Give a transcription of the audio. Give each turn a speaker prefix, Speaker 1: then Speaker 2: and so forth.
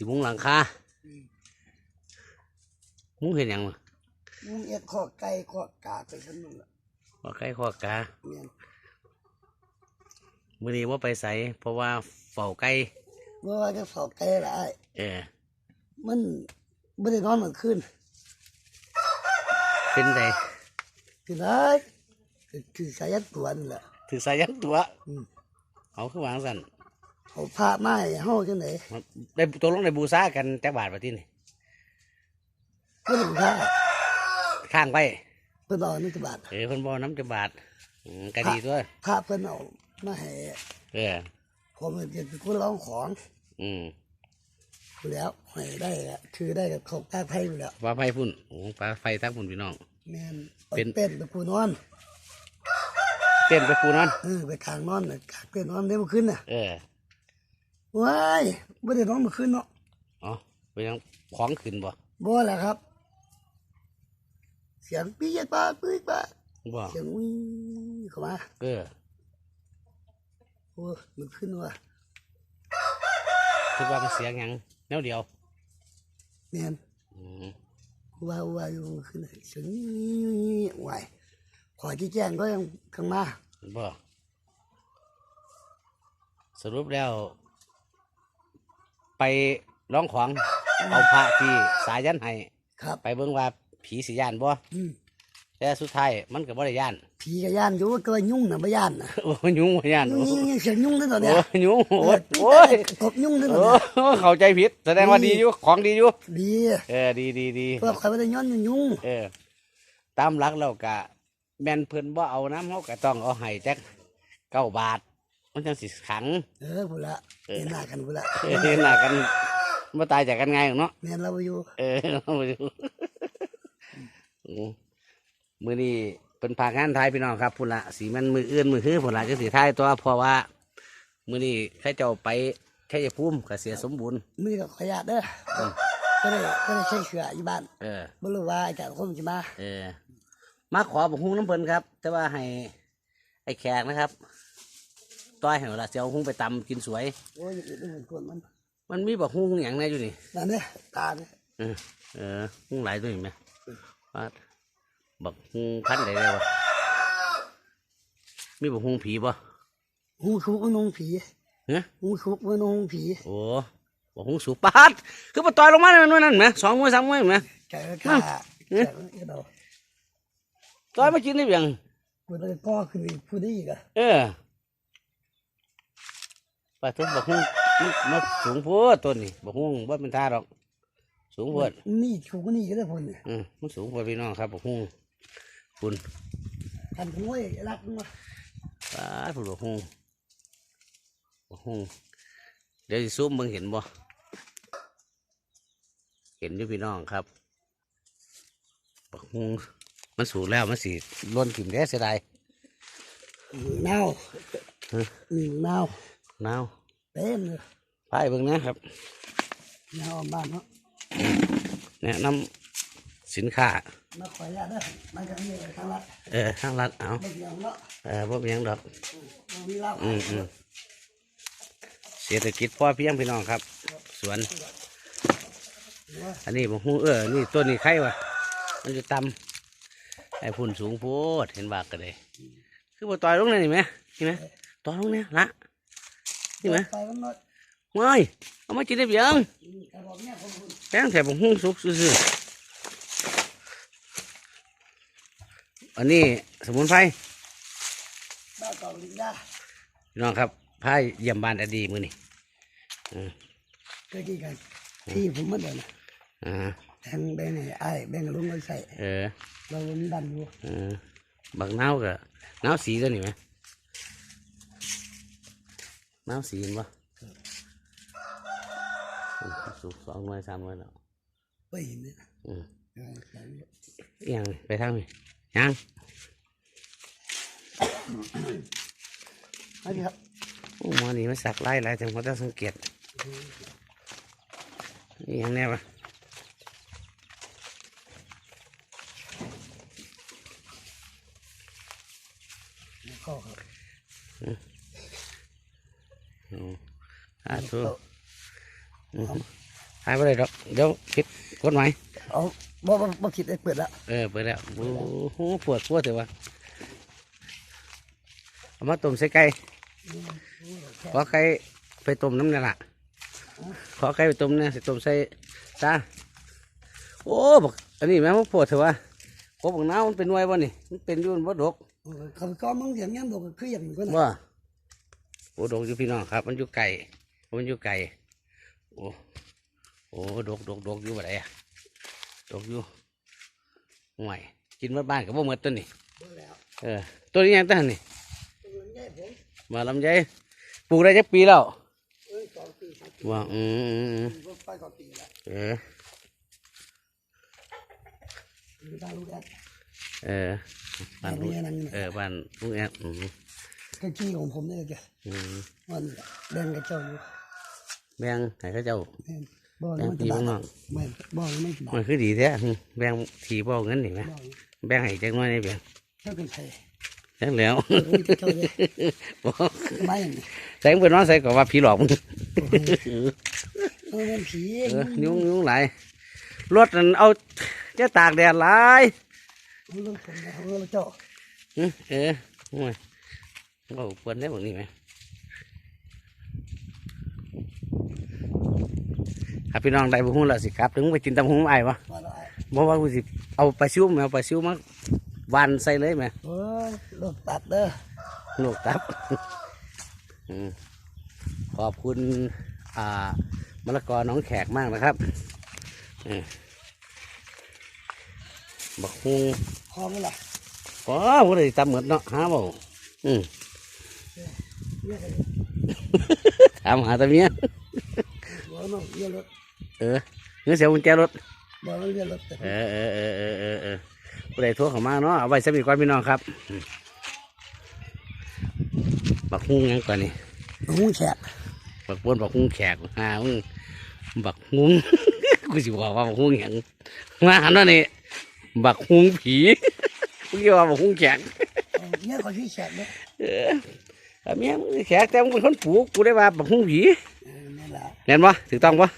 Speaker 1: สิมุงหลังคามุงเห็นหยังวะ
Speaker 2: มุงเอ็ดข้อไก่ข้อกาไปขนมละ
Speaker 1: ขอไก่ขอกา
Speaker 2: เมียน
Speaker 1: มื้อนี้ว่าไปใส่เพราะว่าเฝ้าไก่
Speaker 2: เมื่อวานก็เฝ้าไก่ละไอ้
Speaker 1: เออ
Speaker 2: มันไม่ได้นอนเมื่อคืน
Speaker 1: เป็นได
Speaker 2: คือไรคือคือสายัดตัวนี่แหละ
Speaker 1: ถือสายันตัว
Speaker 2: อืม
Speaker 1: เอาคือวางสั่น
Speaker 2: เขาพาไม้เฮาจังไหน
Speaker 1: ได้ตกลงได้บูซากันจักบาทประที่นี่
Speaker 2: เพื่อนข้า
Speaker 1: ข้างไป
Speaker 2: เพื่อนเอาหนึ่งบาท
Speaker 1: เออเพิ่นบ่น้ำจะบาทอืมก็ดีตัว
Speaker 2: พาเพื่อนเอามาให้
Speaker 1: เออ
Speaker 2: ผมจะเป็นคนร้องของ
Speaker 1: อืม
Speaker 2: อยู่แล้วให้ได้อะคือได้กับเขากล้าไทยอยู่แล้ว
Speaker 1: ปลาไฟพุ่นโอ้ปลาไฟทั้งพุ่นพี่น้อง
Speaker 2: แม่นเอา
Speaker 1: เป็น
Speaker 2: เป็นไปปูนอน
Speaker 1: เต้นไปปูนอน
Speaker 2: เออไปขางนอนน่ะขางเป็นนอนได้เมื่อคืนน่ะ
Speaker 1: เออ
Speaker 2: ว้ายไม่ได้นอนเมื่อคืนเนาะ
Speaker 1: อ๋อเป็นยังของขึ้นบ่
Speaker 2: บ่แหละครับ เสียงปี๊ยกบ้าปี๊ยกบ้า
Speaker 1: บ่
Speaker 2: เสียงวิ่งเข้ามา
Speaker 1: เออ
Speaker 2: โอ้มันขึ้นว่ะ
Speaker 1: คิดว่ามันเสียงหยังแนวเดียว
Speaker 2: แม่น
Speaker 1: อืม
Speaker 2: ว่าว่าอยู่มันขึ้นน่ะเสียงไหวขอที่แจ้งก็ยังข้างมา
Speaker 1: บ่สรุปแล้ว ไปร้องของเอาพระที่สายันให้
Speaker 2: ครับ
Speaker 1: ไปเบิ่งว่าผีสิย่านบ่
Speaker 2: อืม
Speaker 1: แต่สุดท้ายมันก็บ่ได้ย่าน
Speaker 2: ผีกับย่านอยู่ก็ยุ่งน่ะไม่ย่านน่ะ
Speaker 1: โอ้ยุ่งบ่ย่านโอ้
Speaker 2: นี่ยังเสียงยุ่งด้วยตอนเนี้
Speaker 1: โอ้
Speaker 2: ย
Speaker 1: ยุ่งโอ้ย
Speaker 2: เโอ้
Speaker 1: ย
Speaker 2: ตบยุ่งด้วยต
Speaker 1: โอ
Speaker 2: อนเนี้ย้
Speaker 1: เข้าใจผิดแสดงว่าดีอยู่ของดีอยู่
Speaker 2: ดี
Speaker 1: เออดีดีดี
Speaker 2: เพราะใครไม่ได้ย้อนยุ่ง
Speaker 1: เออตามหลักแล้วก็แม่นเพิ่นบ่เอาน้ำเฮาก็ต้องเอาให้จักเก้าบาท มันจังสิขัง
Speaker 2: เออพูดละเห็นหน้ากันพูดละ
Speaker 1: เออเห็นหน้ากันบ่ตายจากกันง่ายหรอกเนาะ
Speaker 2: แม่นเราอยู่
Speaker 1: เออเอาไปดูอืมมื้อนี้เป็นพางานทายพี่น้องครับพุ่นละสีมันมืออื่นมือฮื้อพุ่นละจะสีทายตัวเพราะว่า มื้อนี้ใครเจ้าไปแค่จะพุ่มก็เสียสมบูรณ์
Speaker 2: มือกับขยะเด้อก็ได้ก็ได้ใช้เสืออยู่บ้าน
Speaker 1: เออ
Speaker 2: บ่รู้ว่าอาจารย์คงจะมา
Speaker 1: เออมาขอบอกฮุ้งน้ำเพิ่นครับ แต่ว่าให้ไอ้แขกนะครับ ต้อยให้เวลาเสียวฮุ้งไปตำกินสวย
Speaker 2: โอ้ยอื่นเหมือนคนมัน
Speaker 1: มันมีบอกฮุ้งอย่างไรอยู่นี่
Speaker 2: นั่นเนี่ยตาเนี่ย
Speaker 1: เออเออฮุ้งหลายตัวเห็นไหมว่าบักฮุ้งพันธุ์ใดได้วะมีบักฮุ้งผีป่ะ
Speaker 2: หูชุกมันนงผี
Speaker 1: เฮ้ย
Speaker 2: หูชุกมันนงผี
Speaker 1: โอ้บักฮุ้งสูบปาดคือปะต่อยลงมาเนี่ยนู่นนั่นไหมสองมือสามมือเห็นไหม
Speaker 2: แกก็ฆ่าแกก็เรา
Speaker 1: ต่อยมากินได้เพียง
Speaker 2: พูดได้พ่อคือพูดได้อีกอะ
Speaker 1: เออ ปะทุบบักฮุ้งมันมันสูงโพดต้นนี่บักฮุ้งว่าเป็นท่าหรอก สูงโพด
Speaker 2: นี่ชุกนี่ก็ได้พุ่นเนี่ย
Speaker 1: อืมมันสูงกว่าพี่น้องครับบักฮุ้งคุณ
Speaker 2: ทันหัวรักมา
Speaker 1: ปาดผู้บักฮุ้งบักฮุ้งเดี๋ยวสิซูมเบิ่งเห็นบ่เห็นอยู่พี่น้องครับบักฮุ้งมันสูงแล้วมันสีล้นกิ่มแด้เสียดาย
Speaker 2: เน่าหนึ่งเน่า
Speaker 1: หนาว
Speaker 2: เต็มเลย
Speaker 1: ไปเบิ่งนะครับ
Speaker 2: เน่าบ้านเนาะ
Speaker 1: แนะนำสินค้า
Speaker 2: มาขออนุญาตเด้อมาจากนี่ทางลัด
Speaker 1: เออทางรัฐเอา
Speaker 2: ไม่เกี่ยวเนาะ
Speaker 1: เออบ่เป็นหยังดอก
Speaker 2: มันมีเหล้า
Speaker 1: อืมอืมเศรษฐกิจพอเพียงพี่น้องครับ สวน อันนี้ผมฮู้เออ นี่ต้นนี้ไข่วะมันจะต่ำไอ้พุ่นสูงโพดเห็นบากกันเลย คือบ่ต่อยลงเลยนี่ไหมนี่ไหมต่อยลงเนี่ยละ นี่ไหม
Speaker 2: ไปมันเนาะ
Speaker 1: ว้ายเอามากินได้เพียง
Speaker 2: กระบอกเนี่ยผมพูด
Speaker 1: แป้งแถบผมฮู้สุกซื่อๆอันนี้สมุนไพร
Speaker 2: บ้าเก่าลิงได้
Speaker 1: พี่น้องครับพายเยี่ยมบ้านอดีมือนี่
Speaker 2: เคยกี่กันที่ผมมาเดิน
Speaker 1: อ่า
Speaker 2: แทงแบงไอ้ไอ้แบงลุงไว้ใส่
Speaker 1: เออ
Speaker 2: เรามีดันอยู่
Speaker 1: เออบักนาวก็นาวสีตัวนี้ไหม นาวสีเห็นปะอืมสูงสองหน่วยสามหน่วยแล้ว
Speaker 2: ไปเห็นเนี่ย
Speaker 1: อืม
Speaker 2: เออใส่เนี่ย
Speaker 1: อิหยังไปทางนี้ยัง
Speaker 2: เอาดิครับ
Speaker 1: โอ้หมอนี่มันสักไล่ไล่ถึงเขาจะสังเกตอิหยังแน่ปะ
Speaker 2: เข้าครับ
Speaker 1: อืมอ่าทุ
Speaker 2: หอม
Speaker 1: หายไปเลยดอกเดี๋ยวคิดกฎหมาย
Speaker 2: เอาบ่บ่บ่คิดได้เปิดแล้ว
Speaker 1: เออเปิดแล้วโอ้โหปวดปวดเถอะวะเอามาต้มใส่ไก่ขอไก่ไปต้มน้ำเนี่ยล่ะขอไก่ไปต้มเนี่ยสิต้มใส่ซาโอ้บอกอันนี้แม่งปวดเถอะวะโคบักน้าวมันเป็นหน่วยบ่นี่มันเป็นอยุ่นบ่ดก
Speaker 2: เออเขาก็มึงเสียงยังบอกก็คืออย่างนี้ก็นะ
Speaker 1: ว่า โอ้ดกอยู่พี่น้องครับ มันอยู่ไก่มันอยู่ไก่โอ้โอ้ดกดกดกอยู่บ่ไดอะดกอยู่ห่วยกินมาบ้านกับบ่หมดตัวนี่
Speaker 2: บ่แล้ว
Speaker 1: เออตัวนี้ยังตั้งนี่
Speaker 2: ตัวมันใหญ่ผม
Speaker 1: มาลำไยปลูกได้จักปีแล้ว
Speaker 2: เอ้ยสองปีสามปี
Speaker 1: ว่าอืมอืมอืม
Speaker 2: ก็ไปกว่าปีแล้ว
Speaker 1: เออ
Speaker 2: อยู่ทางลูกแอด
Speaker 1: เออบ้าน
Speaker 2: ไม่
Speaker 1: ลุง
Speaker 2: ใช่นั่น
Speaker 1: เออบ้านลุงแอบ อืม
Speaker 2: ก็ขี้ของผมเนี่ยแก
Speaker 1: อืม
Speaker 2: มันแดงกระเจ้าอยู่
Speaker 1: แบ่งให้เขาเจ้า
Speaker 2: แม่นบ่
Speaker 1: แบ่ง
Speaker 2: มัน
Speaker 1: ปี
Speaker 2: จะ
Speaker 1: บ้าง
Speaker 2: บา
Speaker 1: น้อง
Speaker 2: แม่นบ่มันจะบา
Speaker 1: มันคือดีแท้อืมแบ่งทีบ่เอาเงินนี่ไหม
Speaker 2: บ่
Speaker 1: แบ่งให้จักหน้อยนี่แบ่ง
Speaker 2: เจ้าเป็นใคร
Speaker 1: จังแล้ว
Speaker 2: เจ้าเลย
Speaker 1: บ่
Speaker 2: ไม่อย่างนี้
Speaker 1: ใส่เพื่อนน้องใส่ก็ว่าผีหลอกมึง
Speaker 2: เออมันผี
Speaker 1: เออยุ่งยุ่งหลายรถนั่นเอาจะตากแดดหลาย
Speaker 2: มันต้องผมนะเออเจ้า
Speaker 1: อื้อเออโอ้ย เอาเปิดได้แบบนี้ไหมครับพี่น้องได้บุ้งแล้วสิครับถึงไปกินตำหุ้งไอ้ปะ
Speaker 2: ว่าอะไร
Speaker 1: บอกว่ากูสิเอาปลาซิวไหมเอาปลาซิวมาวันใส่เลยไหม
Speaker 2: เออรถตัดเด้อ
Speaker 1: ลูกตับอืมขอบคุณอ่ามะละกอน้องแขกมากนะครับเออบักฮุง
Speaker 2: คอมันล่ะ
Speaker 1: อ๋อบ่ได้ตำเหมือนเนาะหาบ่อืม
Speaker 2: เนี่ยเลย
Speaker 1: ถามหาแตะเมีย
Speaker 2: หัวน้องเรียกรถ
Speaker 1: เออเงินเสียกุญแจรถ
Speaker 2: บ่มันเรียกรถแต่
Speaker 1: เออเออเออเออเออเออผู้ใดโทรเข้ามาเนาะเอาไว้สำหรับก่อนพี่น้องครับอืมบักฮุงหยังก่อนนี่
Speaker 2: หูแฉก
Speaker 1: บักปวนบักฮุงแขกหามึงบักฮุงกูสิบอกว่าบักฮุงหยังมาหันว่านี่บักฮุงผีกูสิว่าบักฮุงแขก
Speaker 2: เอาเนี่ยเขาชื่อแฉกเด้อ
Speaker 1: เออ แต่เมียมึงแขกแต่มึงเป็นคนปลูกกูได้ว่าบักฮุงผี
Speaker 2: เออนี่ล่ะ
Speaker 1: เห็นปะถูกต้องปะ